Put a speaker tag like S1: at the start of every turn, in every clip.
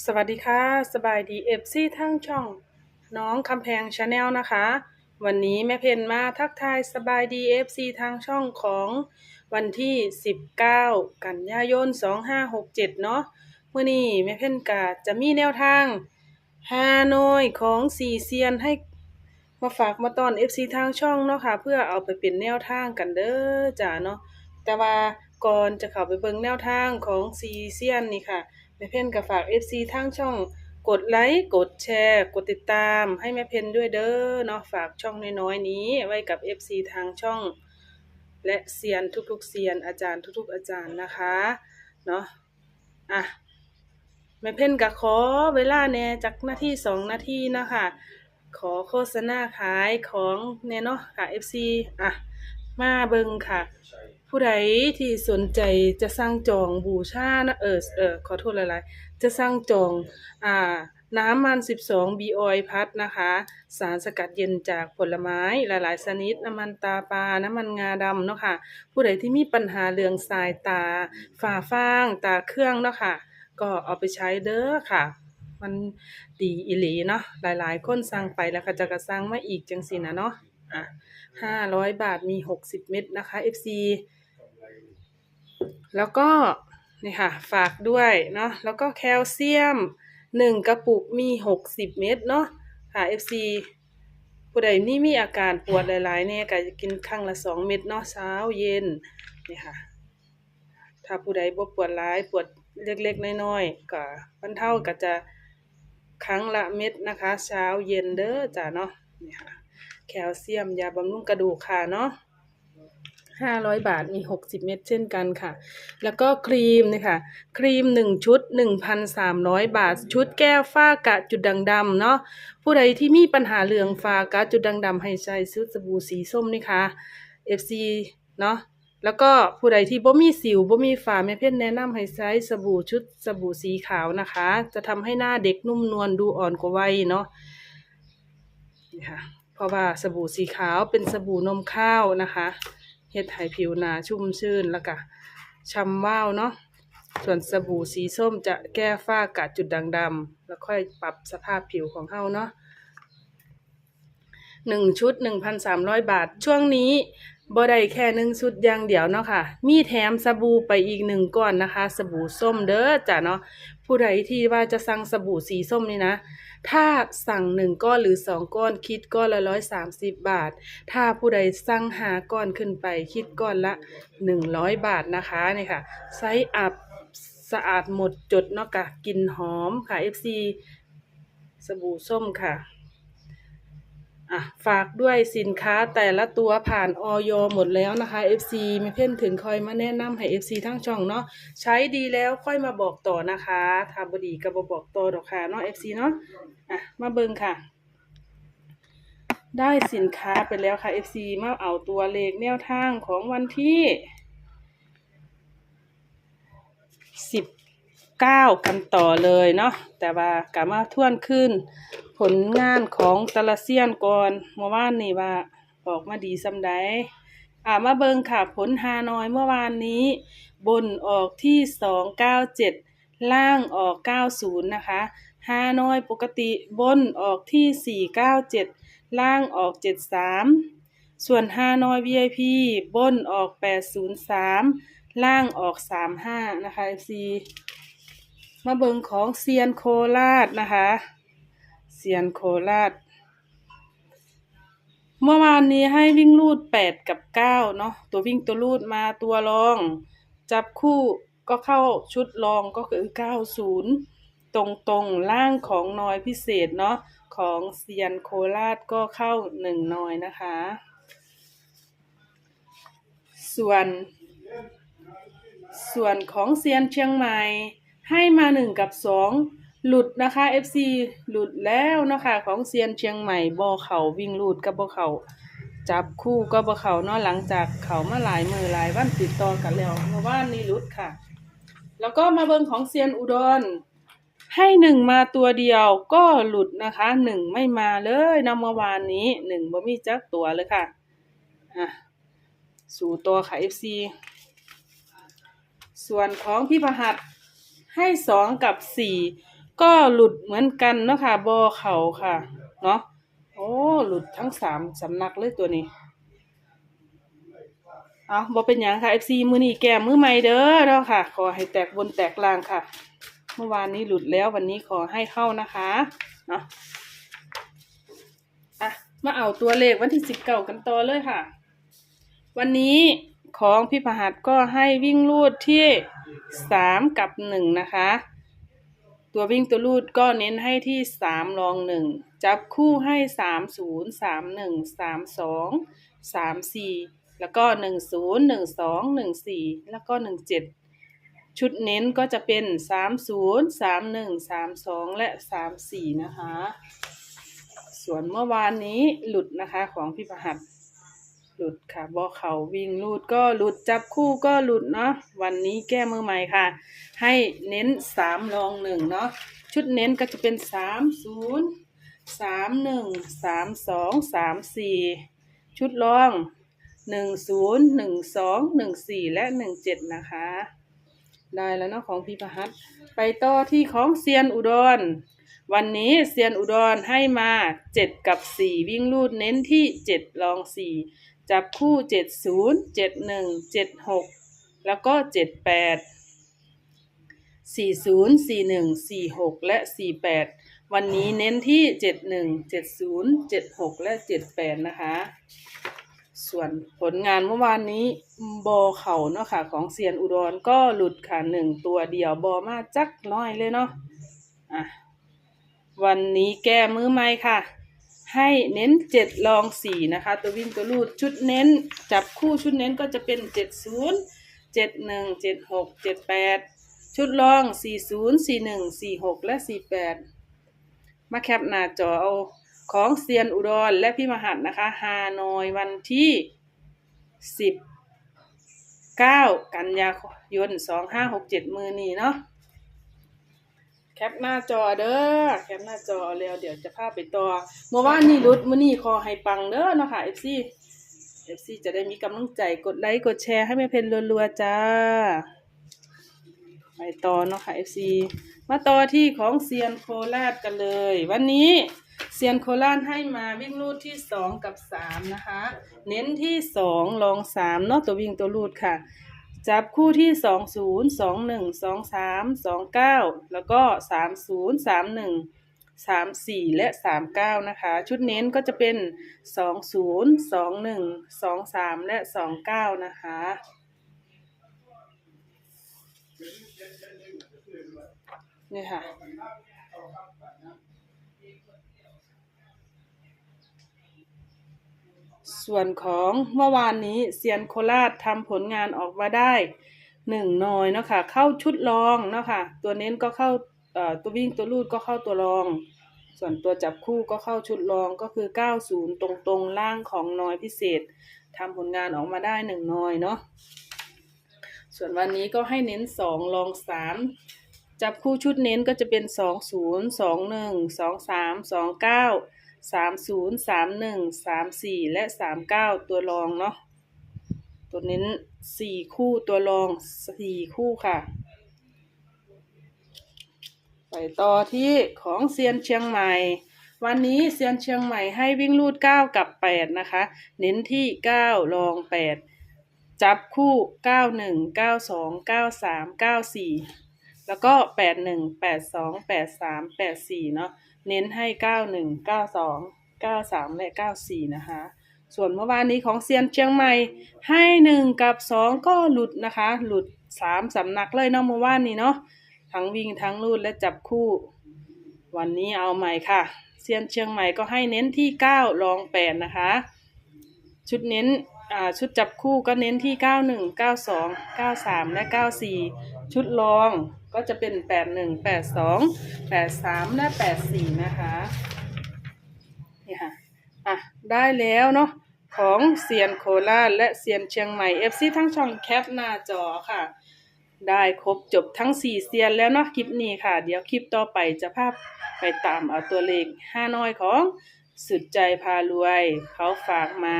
S1: สวัสดีค่ะ สบายดีเอฟซีทั้งช่อง น้องคำแพงชาแนลนะคะ วันนี้แม่เพนมาทักทายสบายดีเอฟซีทางช่องของวันที่ 19 กันยายน 2567 เนาะเมื่อนี้แม่เพนกาจะมีแนวทางฮานอยของสีเซียนให้มาฝากมาตอน FC ทางช่องเนาะค่ะ เพื่อเอาไปเป็นแนวทางกันเด้อจ้าเนาะแต่ว่าก่อนจะเข้าไปเบิ่งแนวทางของซีเซียนนี่ค่ะ แม่เพนก็ฝาก FC ทางช่องกดไลค์กดแชร์ กดติดตามให้แม่เพนด้วยเด้อเนาะฝากช่องน้อยๆนี้ ไว้กับ FC ทางช่อง และเซียนทุกๆเซียนอาจารย์ทุกๆ อาจารย์นะคะเนาะอะแม่เพนก็ขอเวลาแหน่จักหน้าที่สองนาทีนะคะขอโฆษณาขายของแน่เนาะค่ะ FC อะมาเบิงค่ะ ผู้ใดที่สนใจจะสร้างจองบูชานะเออเออขอโทษหลายๆ จะสร้างจองอ่าน้ำมัน 12 บีออยพัดนะคะ สารสกัดเย็นจากผลไม้หลาย ๆ ชนิด น้ำมันตาปลา น้ำมันงาดำเนาะค่ะ ผู้ใดที่มีปัญหาเรื่องสายตา ฝ่าฟาง ตาเครื่องเนาะค่ะ ก็เอาไปใช้เด้อค่ะ มันดีอีหลีเนาะ หลาย ๆ คนสั่งไปแล้วก็จะกระสั่งมาอีกจังสินะเนาะ อะ500 บาทมี 60 เม็ดนะคะ FC แล้วก็นี่ค่ะฝากด้วยเนาะแล้วก็แคลเซียมหนึ่งกระปุกมีหกสิบเม็ดเนาะค่ะ FC ผู้ใดนี่มีอาการปวดหลายๆเนี่ยก็จะกินครั้งละสองเม็ดเนาะเช้าเย็นนี่ค่ะ ถ้าผู้ใดบ่ปวดหลายปวดเล็กๆน้อยๆก็บรรเทาก็จะครั้งละเม็ดนะคะ เช้าเย็นเด้อจ้ะเนาะนี่ค่ะแคลเซียมยาบำรุงกระดูกค่ะเนาะ ห้าร้อยบาทมีหกสิบเม็ดเช่นกันค่ะ แล้วก็ครีมนะคะครีมหนึ่งชุดหนึ่งพันสามร้อยบาท ชุดแก้วฝ้ากระจุดด่างดำเนาะผู้ใดที่มีปัญหาเรืองฝ้ากระจุดด่างดำให้ใช้ชุดสบู่สีส้มนี่ค่ะ FC เนาะแล้วก็ผู้ใดที่บ่มีสิวบ่มีฝ้าแม่เพชรแนะนำให้ใช้สบู่ชุดสบู่สีขาวนะคะ จะทำให้หน้าเด็กนุ่มนวลดูอ่อนกว่าวัยเนาะนี่ค่ะเพราะว่าสบู่สีขาวเป็นสบู่นมข้าวนะคะ เฮ็ดให้ผิวหนาชุ่มชื่นแล้วก็ช่ำว้าวเนาะส่วนสบู่สีส้มจะแก้ฝ้ากระจุดด่างดำแล้วค่อยปรับสภาพผิวของเฮาเนาะหนึ่งชุดหนึ่งพันสามร้อยบาท ช่วงนี้บ่ได้แค่หนึ่งชุดอย่างเดียวเนาะค่ะ มีแถมสบู่ไปอีกหนึ่งก้อนนะคะ สบู่ส้มเด้อจ้ะเนาะ ผู้ใดที่ว่าจะสั่งสบู่สีส้มนี่นะ ถ้าสั่งหนึ่งก้อนหรือสองก้อนคิดก้อนละร้อยสามสิบบาท ถ้าผู้ใดสั่งหาก้อนขึ้นไปคิดก้อนละหนึ่งร้อยบาทนะคะนี่ค่ะไซส์อับสะอาดหมดจดเนาะกะกลิ่นหอมค่ะ FC สบู่ส้มค่ะ อะฝากด้วยสินค้าแต่ละตัวผ่านออยหมดแล้วนะคะ FC ม่เพื่อนถึงคอยมาแนะนำให้ FC ทั้งช่องเนาะใช้ดีแล้วค่อยมาบอกต่อนะคะถ้าบดีก็บบอกต่อดอกค่ะเนาะ FC เนาะอะมาเบิงค่ะ ได้สินค้าไปแล้วค่ะ FC มาเอาตัวเลขแนวทางของวันที่สิบ เก้ากันต่อเลยเนาะแต่ว่ากลับมาทวนขึ้น ผลงานของตะละเซียนก่อนเมื่อวานนี่ว่าออกมาดีซำใดอ่ามาเบิงค่ะผลฮานอยเมื่อวานนี้ บนออกที่สองเก้าเจ็ดล่างออกเก้าศูนย์นะคะฮานอยปกติบนออกที่สี่เก้าเจ็ดล่างออกเจ็ดสามส่วนฮานอย VIP บนออกแปดศูนย์สามล่างออกสามห้านะคะ FC มาเบิงของเซียนโคราชนะคะเซียนโคราช เมื่อวานนี้ให้วิ่งลูดแปดกับเก้าเนาะตัววิ่งตัวลูดมาตัวรอง จับคู่ก็เข้าชุดรองก็คือเก้าศูนย์ตรงตรงล่างของนอยพิเศษเนาะของเซียนโคราชก็เข้าหนึ่งนอยนะคะ ส่วน ส่วนของเซียนเชียงใหม่ ให้มาหนึ่งกับสองหลุดนะคะ FC หลุดแล้วนะคะของเซียนเชียงใหม่บอเขาวิ่งหลุดกับบอเขาจับคู่ก็บอเขาเนาะหลังจากเขามาหลายมือหลายวันติดต่อกันแล้วเมื่อวานนี้หลุดค่ะ แล้วก็มาเบิงของเซียนอุดร ให้หนึ่งมาตัวเดียวก็หลุดนะคะหนึ่งไม่มาเลยนะเมื่อวานนี้หนึ่งบ่มีจักตัวเลยค่ะอะสู่ตัวค่ะ FC ส่วนของพี่ประหัด ให้สองกับสี่ก็หลุดเหมือนกันเนาะค่ะบอเขาค่ะ เนาะโอ้หลุดทั้งสามสำนักเลยตัวนี้ เอาบอเป็นหยังค่ะ FC มือนีแก้มือใหม่เด้อเนาะค่ะ ขอให้แตกบนแตกล่างค่ะ เมื่อวานนี้หลุดแล้ววันนี้ขอให้เข้านะคะเนาะอะมาเอาตัวเลขวันที่สิบเก้ากันต่อเลยค่ะ วันนี้ของพี่พหัสก็ให้วิ่งลูดที่ สามกับหนึ่งนะคะ ตัววิ่งตัวลูดก็เน้นให้ที่สามรองหนึ่งจับคู่ให้สามศูนย์สามหนึ่งสามสองสามสี่แล้วก็หนึ่งศูนย์หนึ่งสองหนึ่งสี่แล้วก็หนึ่งเจ็ดชุดเน้นก็จะเป็นสามศูนย์สามหนึ่งสามสองและสามสี่นะคะ ส่วนเมื่อวานนี้หลุดนะคะของพี่ประหัส หลุดค่ะบอเขาวิ่งลูดก็หลุดจับคู่ก็หลุดเนาะวันนี้แก้มือใหม่ค่ะ ให้เน้นสามรองหนึ่งเนาะชุดเน้นก็จะเป็นสามศูนย์สามหนึ่งสามสองสามสี่ชุดรองหนึ่งศูนย์หนึ่งสองหนึ่งสี่และหนึ่งเจ็ดนะคะ ได้แล้วเนาะของพี่ประหัสไปต่อที่ของเซียนอุดรวันนี้เซียนอุดรให้มาเจ็ดกับสี่วิ่งลูดเน้นที่เจ็ดรองสี่ จับคู่เจ็ดศูนย์เจ็ดหนึ่งเจ็ดหกแล้วก็เจ็ดแปดสี่ศูนย์สี่หนึ่งสี่หกและสี่แปดวันนี้เน้นที่เจ็ดหนึ่งเจ็ดศูนย์เจ็ดหกและเจ็ดแปดนะคะ ส่วนผลงานเมื่อวานนี้บอเข่าเนาะค่ะ ของเซียนอุดรก็หลุดค่ะหนึ่งตัวเดียวบอมาจักน้อยเลยเนาะอะวันนี้แก้มือใหม่ค่ะ ให้เน้นเจ็ดลองสี่นะคะ ตัววิ่งตัวลูดชุดเน้น จับคู่ชุดเน้นก็จะเป็นเจ็ดศูนย์เจ็ดหนึ่งเจ็ดหกเจ็ดแปดชุดลองสี่ศูนย์สี่หนึ่งสี่หกและสี่แปดมาแคปหน้าจอเอาของเซียนอุดรและพี่มหัดนะคะฮานอยวันที่สิบเก้ากันยายนสองห้าหกเจ็ดมือนี้เนาะ ปหน้าจอเด้อแคปหน้าจอเอาแล้วเดี๋ยวจะพาไปต่อเมื่อวานนี้รุดมื้อนี้ขอให้ปังเด้อเนาะค่ะ FC FC จะได้มีกำลังใจกดไลค์กดแชร์ให้แม่เพนรัวๆจ้า ไปต่อเนาะค่ะ FC มาต่อที่ของเซียนโคราชกันเลย วันนี้เซียนโคราชให้มาวิ่งลูดที่สองกับสามนะคะ เน้นที่สองลองสามเนาะตัววิ่งตัวลูดค่ะ จับคู่ที่สองศูนย์สองหนึ่งสองสามสองเก้าแล้วก็สามศูนย์สามหนึ่งสามสี่และสามเก้านะคะ ชุดเน้นก็จะเป็นสองศูนย์สองหนึ่งสองสามและสองเก้านะคะ นี่ค่ะ ส่วนของเมื่อวานนี้เซียนโคราชทำผลงานออกมาได้หนึ่งนอยเนาะค่ะเข้าชุดรองเนาะค่ะตัวเน้นก็เข้าตัววิ่งตัวลูดก็เข้าตัวรอง ส่วนตัวจับคู่ก็เข้าชุดรองก็คือ 90 ตรงตรงๆล่างของน้อยพิเศษทำผลงานออกมาได้หนึ่งน้อยเนาะส่วนวันนี้ก็ให้เน้นสองรองสามจับคู่ชุดเน้นก็จะเป็นสองศูนย์สองหนึ่ง สามสองเก้าสามศูนย์สามหนึ่งสามสี่และสามเก้าตัวรองเนาะตัวเน้นสี่คู่ตัวรองสี่คู่ค่ะ ไปต่อที่ของเซียนเชียงใหม่ วันนี้เซียนเชียงใหม่ให้วิ่งลูดเก้ากับแปดนะคะ เน้นที่เก้ารองแปดจับคู่เก้าหนึ่งเก้าสองเก้าสามเก้าสี่แล้วก็แปดหนึ่งแปดสองแปดสามแปดสี่เนาะ เน้นให้เก้าหนึ่งเก้าสองเก้าสามและเก้าสี่นะคะ ส่วนเมื่อวานนี้ของเซียนเชียงใหม่ ให้หนึ่งกับสองก็หลุดนะคะ หลุดสามสำนักเลยเนาะเมื่อวานนี้เนาะ ทั้งวิ่งทั้งลูดและจับคู่ วันนี้เอาใหม่ค่ะ เซียนเชียงใหม่ก็ให้เน้นที่เก้ารองแปดนะคะ ชุดเน้นอ่าชุดจับคู่ก็เน้นที่ 91 92 93 และ 94 ชุดรอง ก็จะเป็น 81 82 83 และ 84 นะคะนี่ค่ะอะ ได้แล้วเนาะของเซียนโคราชและเซียนเชียงใหม่ FC ทั้งช่องแคปหน้าจอค่ะ ได้ครบจบทั้ง 4 เซียนแล้วเนาะคลิปนี้ค่ะ เดี๋ยวคลิปต่อไปจะพาพไปตามเอาตัวเลขห้าน้อยของสุดใจพารวย เขาฝากมา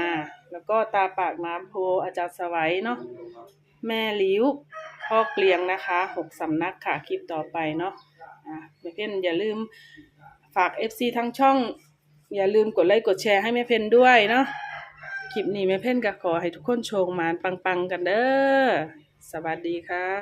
S1: แล้วก็ตาปากน้ำโพอาจารย์สวัยเนาะแม่ลิว พ่อเกลียงนะคะหกสำนักค่ะคลิปต่อไปเนาะอะแม่เพนอย่าลืมฝาก FC ทั้งช่อง อย่าลืมกดไลค์กดแชร์ให้แม่เพนด้วยเนาะคลิปนี้แม่เพนก็ขอให้ทุกคนโชงมานปังๆกันเด้อสวัสดีค่ะ